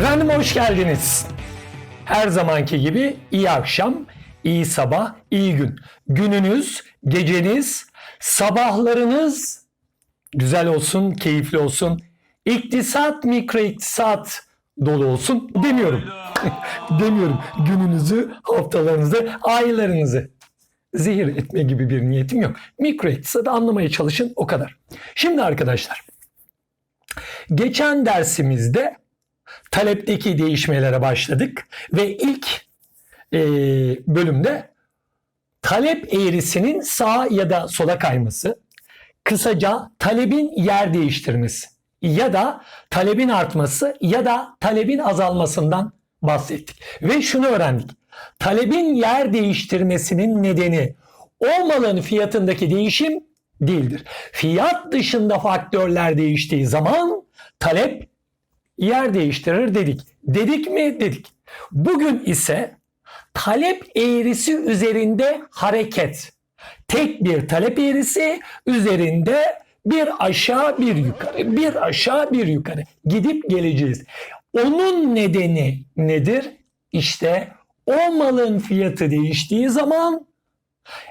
Efendim hoş geldiniz. Her zamanki gibi iyi akşam, iyi sabah, iyi gün. Gününüz, geceniz, sabahlarınız güzel olsun, keyifli olsun. İktisat, mikro iktisat dolu olsun demiyorum. demiyorum. Gününüzü, haftalarınızı, aylarınızı zehir etme gibi bir niyetim yok. Mikro iktisadı anlamaya çalışın o kadar. Şimdi arkadaşlar, geçen dersimizde talepteki değişmelere başladık ve ilk e, bölümde talep eğrisinin sağa ya da sola kayması, kısaca talebin yer değiştirmesi ya da talebin artması ya da talebin azalmasından bahsettik. Ve şunu öğrendik. Talebin yer değiştirmesinin nedeni o malın fiyatındaki değişim değildir. Fiyat dışında faktörler değiştiği zaman talep yer değiştirir dedik. Dedik mi? Dedik. Bugün ise talep eğrisi üzerinde hareket. Tek bir talep eğrisi üzerinde bir aşağı bir yukarı, bir aşağı bir yukarı gidip geleceğiz. Onun nedeni nedir? İşte o malın fiyatı değiştiği zaman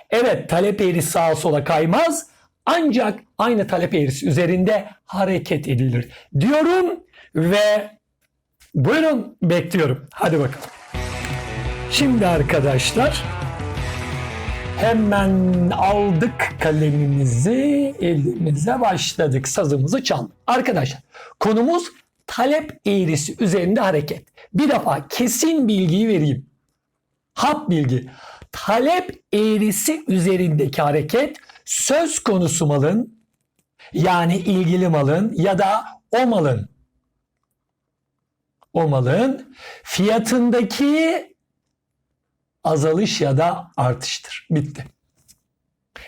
evet talep eğrisi sağa sola kaymaz ancak aynı talep eğrisi üzerinde hareket edilir diyorum ve buyurun bekliyorum. Hadi bakalım. Şimdi arkadaşlar hemen aldık kalemimizi elimize başladık sazımızı çaldık. Arkadaşlar konumuz talep eğrisi üzerinde hareket. Bir defa kesin bilgiyi vereyim. Hap bilgi. Talep eğrisi üzerindeki hareket söz konusu malın yani ilgili malın ya da o malın o malın fiyatındaki azalış ya da artıştır. Bitti.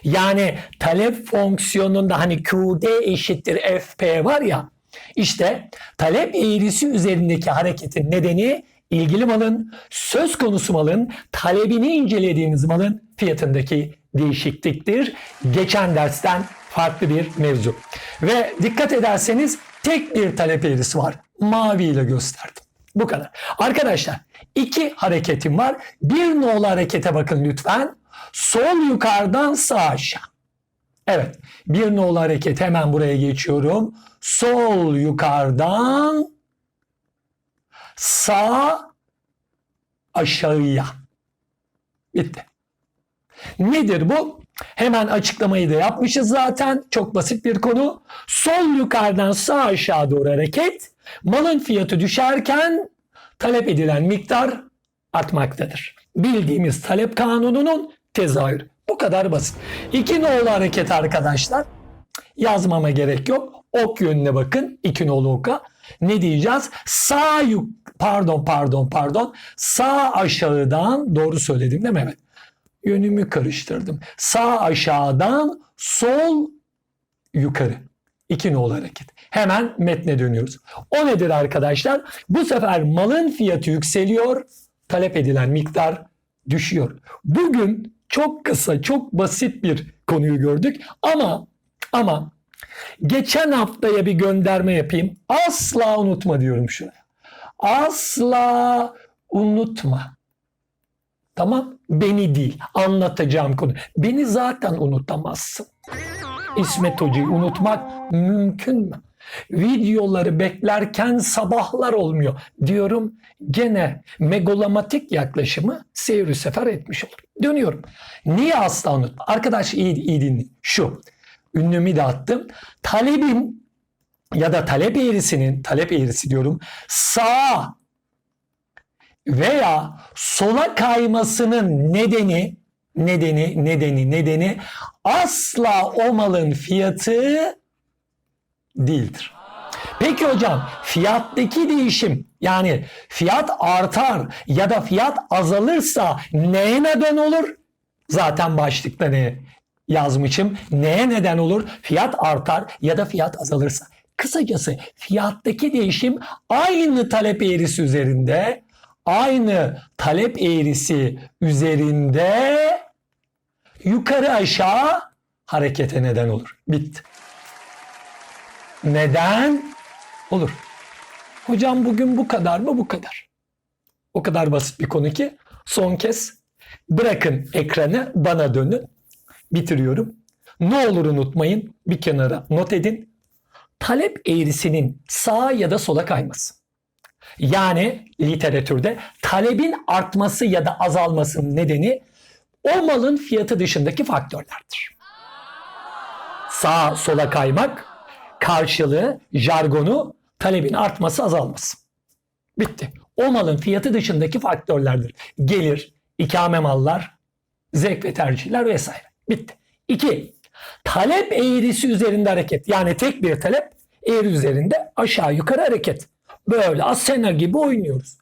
Yani talep fonksiyonunda hani QD eşittir FP var ya işte talep eğrisi üzerindeki hareketin nedeni ilgili malın söz konusu malın talebini incelediğimiz malın fiyatındaki değişikliktir. Geçen dersten farklı bir mevzu. Ve dikkat ederseniz tek bir talep eğrisi var. Mavi ile gösterdim. Bu kadar. Arkadaşlar iki hareketim var. Bir nolu harekete bakın lütfen. Sol yukarıdan sağ aşağı. Evet. Bir nolu hareket hemen buraya geçiyorum. Sol yukarıdan sağ aşağıya. Bitti. Nedir bu? Hemen açıklamayı da yapmışız zaten. Çok basit bir konu. Sol yukarıdan sağ aşağı doğru hareket. Malın fiyatı düşerken talep edilen miktar artmaktadır. Bildiğimiz talep kanununun tezahürü. Bu kadar basit. İki nolu hareket arkadaşlar. Yazmama gerek yok. Ok yönüne bakın. İki nolu oka. Ne diyeceğiz? Sağ yuk pardon pardon pardon. Sağ aşağıdan doğru söyledim değil mi Mehmet? Yönümü karıştırdım. Sağ aşağıdan sol yukarı. İki nolu hareket. Hemen metne dönüyoruz. O nedir arkadaşlar? Bu sefer malın fiyatı yükseliyor, talep edilen miktar düşüyor. Bugün çok kısa, çok basit bir konuyu gördük ama ama geçen haftaya bir gönderme yapayım. Asla unutma diyorum şuraya. Asla unutma. Tamam? Beni değil. Anlatacağım konu. Beni zaten unutamazsın. İsmet Hoca'yı unutmak mümkün mü? Videoları beklerken sabahlar olmuyor diyorum. Gene megalomatik yaklaşımı seyir sefer etmiş olur. Dönüyorum. Niye asla unutma? Arkadaş iyi, iyi dinleyin. Şu. Ünlümü de attım. Talebin ya da talep eğrisinin, talep eğrisi diyorum, sağ veya sola kaymasının nedeni nedeni nedeni nedeni asla o malın fiyatı değildir. Peki hocam fiyattaki değişim yani fiyat artar ya da fiyat azalırsa neye neden olur? Zaten başlıkta ne yazmışım? Neye neden olur? Fiyat artar ya da fiyat azalırsa. Kısacası fiyattaki değişim aynı talep eğrisi üzerinde aynı talep eğrisi üzerinde yukarı aşağı harekete neden olur. Bitti. Neden? Olur. Hocam bugün bu kadar mı? Bu kadar. O kadar basit bir konu ki son kez bırakın ekranı bana dönün. Bitiriyorum. Ne olur unutmayın bir kenara not edin. Talep eğrisinin sağa ya da sola kayması. Yani literatürde talebin artması ya da azalmasının nedeni o malın fiyatı dışındaki faktörlerdir. Sağa sola kaymak karşılığı, jargonu talebin artması azalması. Bitti. O malın fiyatı dışındaki faktörlerdir. Gelir, ikame mallar, zevk ve tercihler vesaire. Bitti. İki, talep eğrisi üzerinde hareket. Yani tek bir talep eğri üzerinde aşağı yukarı hareket. Böyle asena gibi oynuyoruz.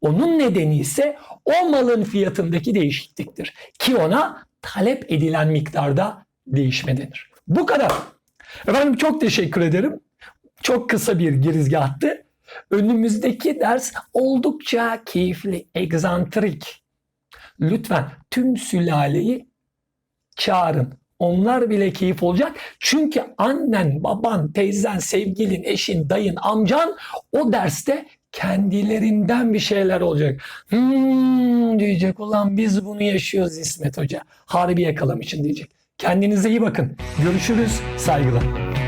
Onun nedeni ise o malın fiyatındaki değişikliktir. Ki ona talep edilen miktarda değişme denir. Bu kadar. Efendim çok teşekkür ederim. Çok kısa bir girizgahtı. Önümüzdeki ders oldukça keyifli, egzantrik. Lütfen tüm sülaleyi çağırın. Onlar bile keyif olacak. Çünkü annen, baban, teyzen, sevgilin, eşin, dayın, amcan o derste kendilerinden bir şeyler olacak. Hmm diyecek ulan biz bunu yaşıyoruz İsmet Hoca. Harbi yakalamışsın diyecek. Kendinize iyi bakın. Görüşürüz. Saygılar.